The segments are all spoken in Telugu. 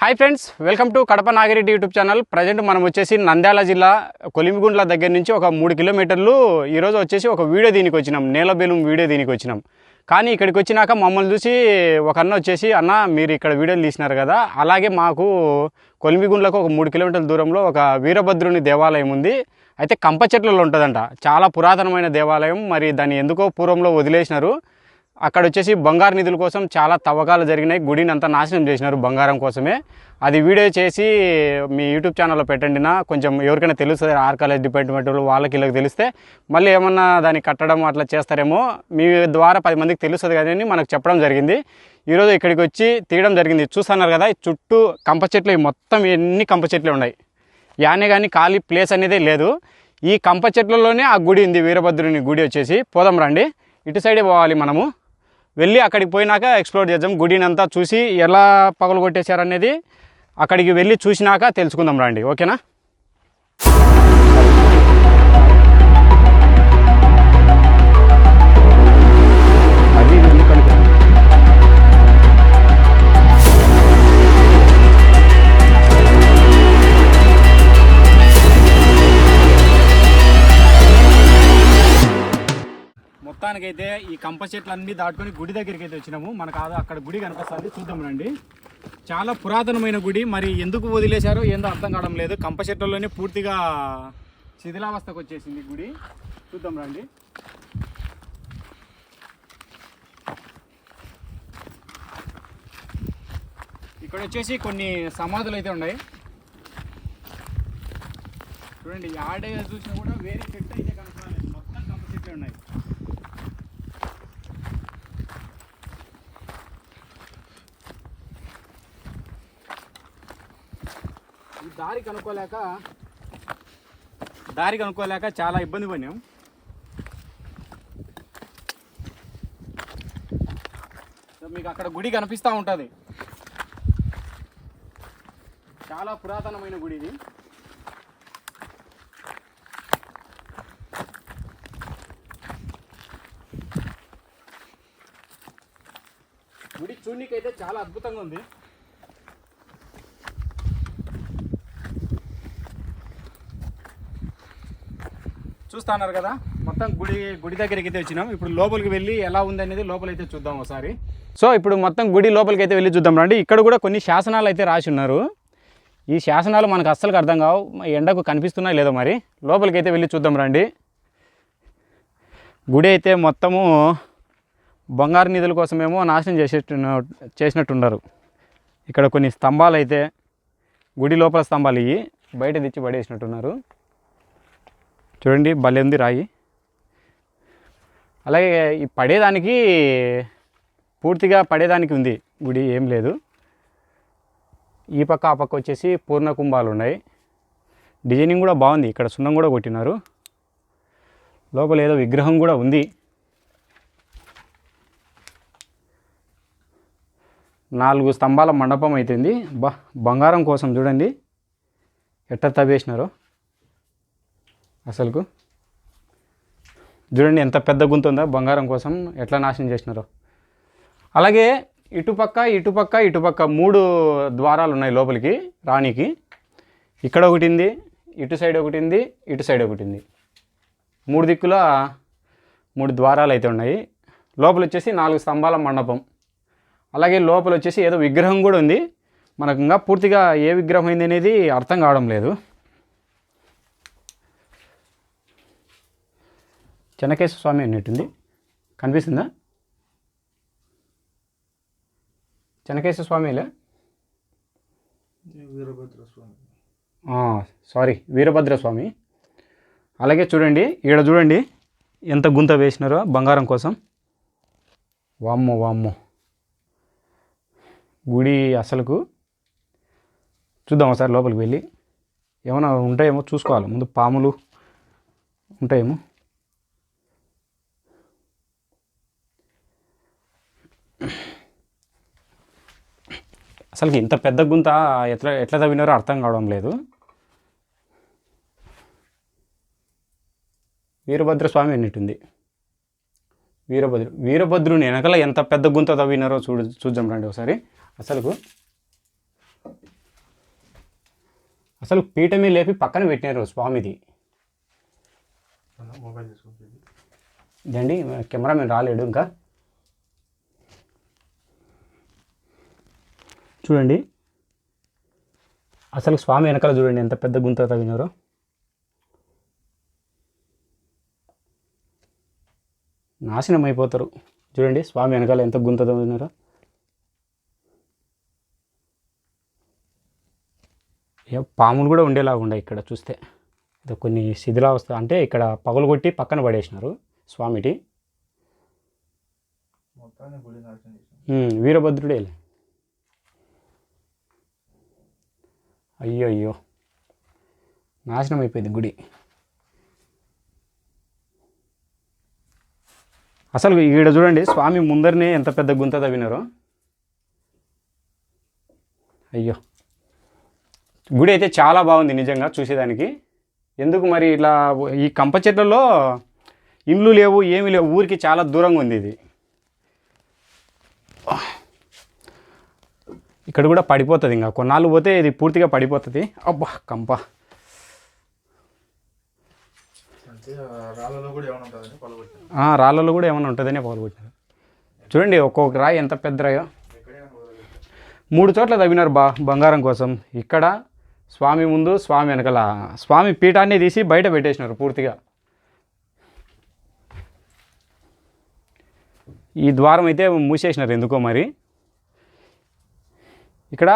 Hi friends welcome to Kadapa Nagireddy YouTube channel present మనం వచ్చేసి నంద్యాల జిల్లా కొలిమిగుండ్ల దగ్గర నుంచి ఒక మూడు కిలోమీటర్లు ఈరోజు వచ్చేసి ఒక వీడియో దీనికి వచ్చినాం. నేలబెలుం వీడియో దీనికి వచ్చినాం. కానీ ఇక్కడికి వచ్చినాక మమ్మల్ని చూసి ఒక అన్న వచ్చేసి అన్న మీరు ఇక్కడ వీడియోలు తీసినారు కదా అలాగే మాకు కొలిమిగుండ్లకు ఒక మూడు కిలోమీటర్ల దూరంలో ఒక వీరభద్రుని దేవాలయం ఉంది. అయితే కంప చెట్లలో ఉంటుందంట. చాలా పురాతనమైన దేవాలయం. మరి దాన్ని ఎందుకో పూర్వంలో వదిలేసినారు. అక్కడ వచ్చేసి బంగారు నిధుల కోసం చాలా తవ్వకాలు జరిగినాయి. గుడిని అంతా నాశనం చేసినారు బంగారం కోసమే. అది వీడియో చేసి మీ యూట్యూబ్ ఛానల్లో పెట్టండి నా. కొంచెం ఎవరికైనా తెలుస్తుంది ఆర్ కాలేజ్ డిపార్ట్మెంట్ వాళ్ళు వాళ్ళకి వీళ్ళకి తెలిస్తే. మళ్ళీ ఏమన్నా దాన్ని కట్టడం అట్లా చేస్తారేమో మీ ద్వారా పది మందికి తెలుస్తుంది కానీ మనకు చెప్పడం జరిగింది. ఈరోజు ఇక్కడికి వచ్చి తీయడం జరిగింది. చూస్తున్నారు కదా చుట్టూ కంప చెట్లు మొత్తం ఎన్ని కంప చెట్లు ఉన్నాయి. యానే కానీ ఖాళీ ప్లేస్ అనేదే లేదు. ఈ కంప చెట్లలోనే ఆ గుడి ఉంది వీరభద్రుని గుడి వచ్చేసి. పోదాం రండి. ఇటు సైడే పోవాలి మనము. వెళ్ళి అక్కడికి పోయినాక ఎక్స్ప్లోర్ చేద్దాం. గుడిని అంతా చూసి ఎలా పగలు కొట్టేశారనేది అక్కడికి వెళ్ళి చూసినాక తెలుసుకుందాం రండి. ఓకేనా? మొత్తానికైతే ఈ కంప చెట్లు అన్ని దాటుకొని గుడి దగ్గరికి అయితే వచ్చినాము. మనకు కాదు అక్కడ గుడి కనిపిస్తుంది. చూద్దాం రండి. చాలా పురాతనమైన గుడి. మరి ఎందుకు వదిలేశారో ఏందో అర్థం కావడం లేదు. కంప చెట్లలోనే పూర్తిగా శిథిలావస్థకు వచ్చేసింది గుడి. చూద్దాం రండి. ఇక్కడ వచ్చేసి కొన్ని సమాధులు అయితే ఉన్నాయి. చూడండి ఆడే చూసినా కూడా వేరే చెట్టు అయితే కనపడాలి మొత్తం కంప చెట్లు ఉన్నాయి. దారి కనుక్కోలేక దారి కనుక్కోలేక చాలా ఇబ్బంది పడినాం. మీకు అక్కడ గుడి కనిపిస్తూ ఉంటుంది. చాలా పురాతనమైన గుడి ఇది. గుడి చూడనీకైతే చాలా అద్భుతంగా ఉంది. చూస్తున్నారు కదా మొత్తం గుడి గుడి దగ్గరికి అయితే వచ్చినాం. ఇప్పుడు లోపలికి వెళ్ళి ఎలా ఉంది అనేది లోపలైతే చూద్దాం ఒకసారి. సో ఇప్పుడు మొత్తం గుడి లోపలికి అయితే వెళ్ళి చూద్దాం రండి. ఇక్కడ కూడా కొన్ని శాసనాలు అయితే రాసి ఉన్నారు. ఈ శాసనాలు మనకు అస్సలు అర్థం కావు. ఎండకు కనిపిస్తున్నాయి లేదో మరి. లోపలికి అయితే వెళ్ళి చూద్దాం రండి. గుడి అయితే మొత్తము బంగారు నిధుల కోసమేమో నాశనం చేసేట్టు చేసినట్టున్నారు. ఇక్కడ కొన్ని స్తంభాలు అయితే గుడి లోపల స్తంభాలు ఇవి బయట తెచ్చి పడేసినట్టున్నారు. చూడండి భలే ఉంది రాయి. అలాగే ఈ పడేదానికి పూర్తిగా పడేదానికి ఉంది గుడి ఏం లేదు. ఈ పక్క ఆ పక్క వచ్చేసి పూర్ణ కుంభాలు ఉన్నాయి. డిజైనింగ్ కూడా బాగుంది ఇక్కడ సున్నం కూడా కొట్టినారు. లోపల ఏదో విగ్రహం కూడా ఉంది. నాలుగు స్తంభాల మండపం అవుతుంది బ బంగారం కోసం చూడండి. ఎట్ట తవ్వేసినారో. అసలుకు? చూడండి ఎంత పెద్ద గుంత ఉందో? బంగారం కోసం ఎట్లా నాశనం చేసినారో. అలాగే ఇటుపక్క ఇటుపక్క ఇటుపక్క మూడు ద్వారాలు ఉన్నాయి లోపలికి రాణికి. ఇక్కడ ఒకటి ఉంది ఇటు సైడ్ ఒకటి ఉంది ఇటు సైడ్ ఒకటి ఉంది. మూడు దిక్కుల మూడు ద్వారాలు అయితే ఉన్నాయి. లోపల వచ్చేసి నాలుగు స్తంభాల మండపం. అలాగే లోపల వచ్చేసి ఏదో విగ్రహం కూడా ఉంది. మనకు ఇంకా పూర్తిగా ఏ విగ్రహం అయింది అనేది అర్థం కావడం లేదు. చెన్నకేశ్వర స్వామి అన్నట్టుంది. కనిపిస్తుందా? చెన్నకేశ్వర స్వామిలే? వీరభద్ర స్వామి సారీ వీరభద్ర స్వామి అలాగే చూడండి ఈడ చూడండి ఎంత గుంత వేసినారో బంగారం కోసం. వామ్మో వామ్మో. గుడి అసలుకు చూద్దాం ఒకసారి లోపలికి వెళ్ళి. ఏమైనా ఉంటాయేమో చూసుకోవాలి. ముందు పాములు ఉంటాయేమో. అసలుకి ఇంత పెద్ద గుంత ఎట్లా ఎట్లా తవ్వినారో అర్థం కావడం లేదు. వీరభద్ర స్వామి అన్నిటుంది వీరభద్రు వీరభద్రుని వెనకల ఎంత పెద్ద గుంత తవ్వినారో చూడు చూద్దాం రండి ఒకసారి. అసలుకు అసలు పీఠమే లేపి పక్కన పెట్టినారు స్వామిది. ఇదండి కెమెరామెన్ రాలేడు ఇంకా. చూడండి. అసలు స్వామి వెనకాల చూడండి ఎంత పెద్ద గుంత తగినారో నాశనం అయిపోతారు. చూడండి స్వామి వెనకాల ఎంత గుంత తగినారో ఏ పాములు కూడా ఉండేలాగా ఉన్నాయి ఇక్కడ చూస్తే. ఇది కొన్ని శిథిలావస్థ అంటే ఇక్కడ పగలగొట్టి పక్కన పడేసినారు స్వామిటి. వీరభద్రుడే. అయ్యో అయ్యో నాశనం అయిపోయింది గుడి. అసలు ఈడ చూడండి స్వామి ముందరనే ఎంత పెద్ద గుంత తవ్వినారో. అయ్యో. గుడి అయితే చాలా బాగుంది నిజంగా చూసేదానికి. ఎందుకు మరి ఇట్లా ఈ కంప చెట్లలో ఇండ్లు లేవు ఏమీ లేవు ఊరికి చాలా దూరంగా ఉంది ఇది. ఇక్కడ కూడా పడిపోతుంది ఇంకా. కొన్నాళ్ళు పోతే ఇది పూర్తిగా పడిపోతుంది. అబ్బా కంప. రాళ్ళలో కూడా ఏమైనా ఉంటుందని పగలగొట్టినారు చూడండి ఒక్కొక్క రాయి ఎంత పెద్ద రాయో మూడు చోట్ల తవ్వినారు బా బంగారం కోసం. ఇక్కడ స్వామి ముందు స్వామి వెనకాల. స్వామి పీఠాన్ని తీసి బయట పెట్టేసినారు పూర్తిగా. ఈ ద్వారం అయితే మూసేసినారు ఎందుకో మరి. ఇక్కడ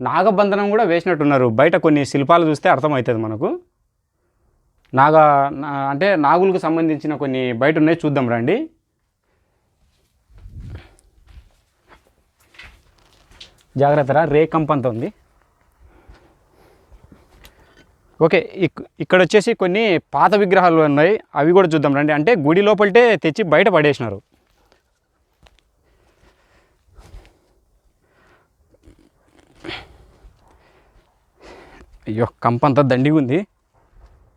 నాగబంధనం కూడా వేసినట్టున్నారు. బయట కొన్ని శిల్పాలు చూస్తే అర్థమవుతుంది మనకు. నాగ నా- అంటే నాగులకు సంబంధించిన కొన్ని బయట ఉన్నాయి చూద్దాం రండి. జాగ్రత్తరా రే కంపంత ఉంది. ఓకే ఇక్- ఇక్కడ వచ్చేసి కొన్ని పాత విగ్రహాలు ఉన్నాయి. అవి కూడా చూద్దాం రండి. అంటే గుడి లోపలటే తెచ్చి బయట పడేసినారు. అయ్యో కంపంతా దండిగా ఉంది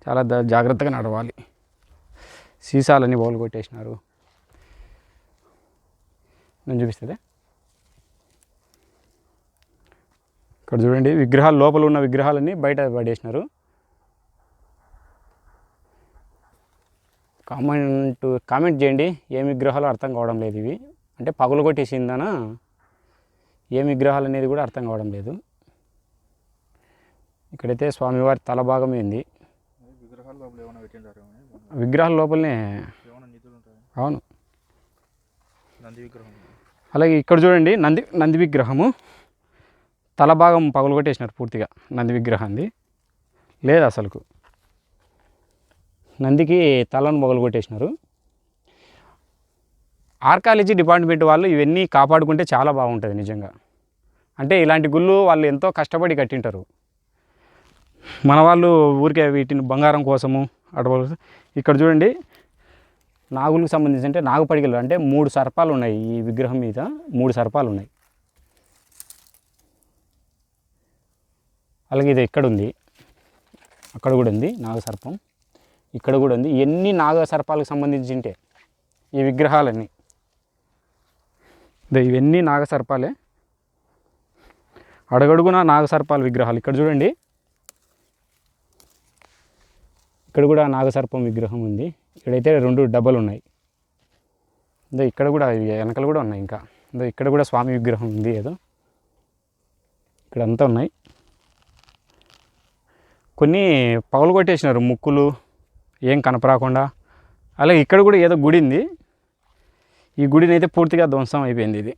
చాలా ద- జాగ్రత్తగా నడవాలి. సీసాలన్నీ బౌల్ కొట్టేసినారు. నేను చూపిస్తుంది. ఇక్కడ చూడండి విగ్రహాలు లోపల ఉన్న విగ్రహాలన్నీ బయట పడేసినారు. కామెంట్ కామెంట్ చేయండి ఏం విగ్రహాలు అర్థం కావడం లేదు ఇవి. అంటే పగులు కొట్టేసిందనా? ఏం విగ్రహాలు అనేది కూడా అర్థం కావడం లేదు. ఇక్కడైతే స్వామివారి తల భాగం ఏంది విగ్రహాలు లోపలనే అవును. అలాగే ఇక్కడ చూడండి నంది నంది విగ్రహము. తల భాగం పగలగొట్టేసినారు పూర్తిగా నంది విగ్రహాన్ని. లేదు అసలుకు. నందికి తలను పగలగొట్టేసినారు ఆర్కాలజీ డిపార్ట్మెంట్ వాళ్ళు ఇవన్నీ కాపాడుకుంటే చాలా బాగుంటుంది నిజంగా. అంటే ఇలాంటి గుళ్ళు వాళ్ళు ఎంతో కష్టపడి కట్టింటారు. మన వాళ్ళు ఊరికే వీటిని బంగారం కోసము అడవులు ఇక్కడ చూడండి నాగులకు సంబంధించి అంటే నాగపడిగలు అంటే మూడు సర్పాలు ఉన్నాయి ఈ విగ్రహం మీద మూడు సర్పాలు ఉన్నాయి. అలాగే ఇది ఇక్కడ ఉంది? అక్కడ కూడా ఉంది నాగసర్పం. ఇక్కడ కూడా ఉంది. ఎన్ని నాగ సర్పాలకు సంబంధించి ఉంటే ఈ విగ్రహాలన్నీ. ఇదో ఇవన్నీ నాగసర్పాలే అడగడుగున నాగసర్పాల విగ్రహాలు. ఇక్కడ చూడండి ఇక్కడ కూడా నాగసర్పం విగ్రహం ఉంది. ఇక్కడైతే రెండు డబ్బలు ఉన్నాయి. ఇదో ఇక్కడ కూడా వెనకలు కూడా ఉన్నాయి ఇంకా. ఇదో ఇక్కడ కూడా స్వామి విగ్రహం ఉంది ఏదో. ఇక్కడ అంతా ఉన్నాయి. కొన్ని పగలు కొట్టేసినారు ముక్కులు ఏం కనపరాకుండా. అలాగే ఇక్కడ కూడా ఏదో గుడి ఉంది. ఈ గుడిని అయితే పూర్తిగా ధ్వంసం అయిపోయింది ఇది?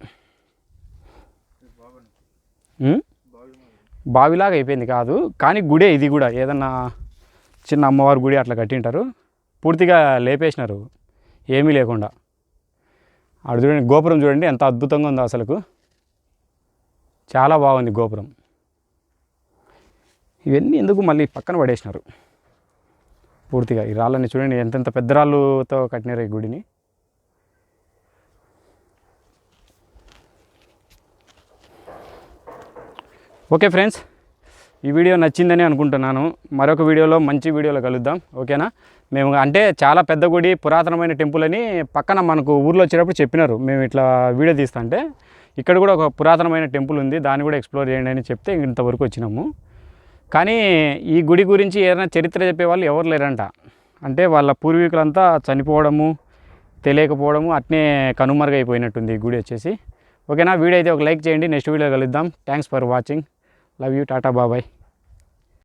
బావిలాగా అయిపోయింది కాదు. కానీ గుడే ఇది కూడా. ఏదన్నా చిన్న అమ్మవారి గుడి అట్లా కట్టింటారు. పూర్తిగా లేపేసినారు. ఏమీ లేకుండా. అక్కడ చూడండి గోపురం చూడండి ఎంత అద్భుతంగా ఉందో అసలుకు. చాలా బాగుంది గోపురం. ఇవన్నీ ఎందుకు మళ్ళీ పక్కన పడేసినారు? పూర్తిగా ఈ రాళ్ళని చూడండి ఎంతెంత పెద్ద రాళ్ళతో కట్టినారు ఈ గుడిని. ఓకే ఫ్రెండ్స్ ఈ వీడియో నచ్చిందని అనుకుంటున్నాను. మరొక వీడియోలో మంచి వీడియోలో కలుద్దాం. ఓకేనా? మేము అంటే చాలా పెద్ద గుడి పురాతనమైన టెంపుల్ అని పక్కన మనకు ఊర్లో వచ్చేటప్పుడు చెప్పినారు. మేము ఇట్లా వీడియో తీస్తుంటే ఇక్కడ కూడా ఒక పురాతనమైన టెంపుల్ ఉంది. దాన్ని కూడా ఎక్స్ప్లోర్ చేయండి అని చెప్తే ఇంతవరకు వచ్చినాము. కానీ ఈ గుడి గురించి ఏదైనా చరిత్ర చెప్పే వాళ్ళు ఎవరు లేరంట. అంటే వాళ్ళ పూర్వీకులంతా చనిపోవడము తెలియకపోవడము అట్నే కనుమరుగైపోయినట్టుంది ఈ గుడి వచ్చేసి. ఓకేనా? వీడియో అయితే ఒక లైక్ చేయండి. నెక్స్ట్ వీడియో కలుద్దాం. Thanks for watching Love you, Tata, bye bye.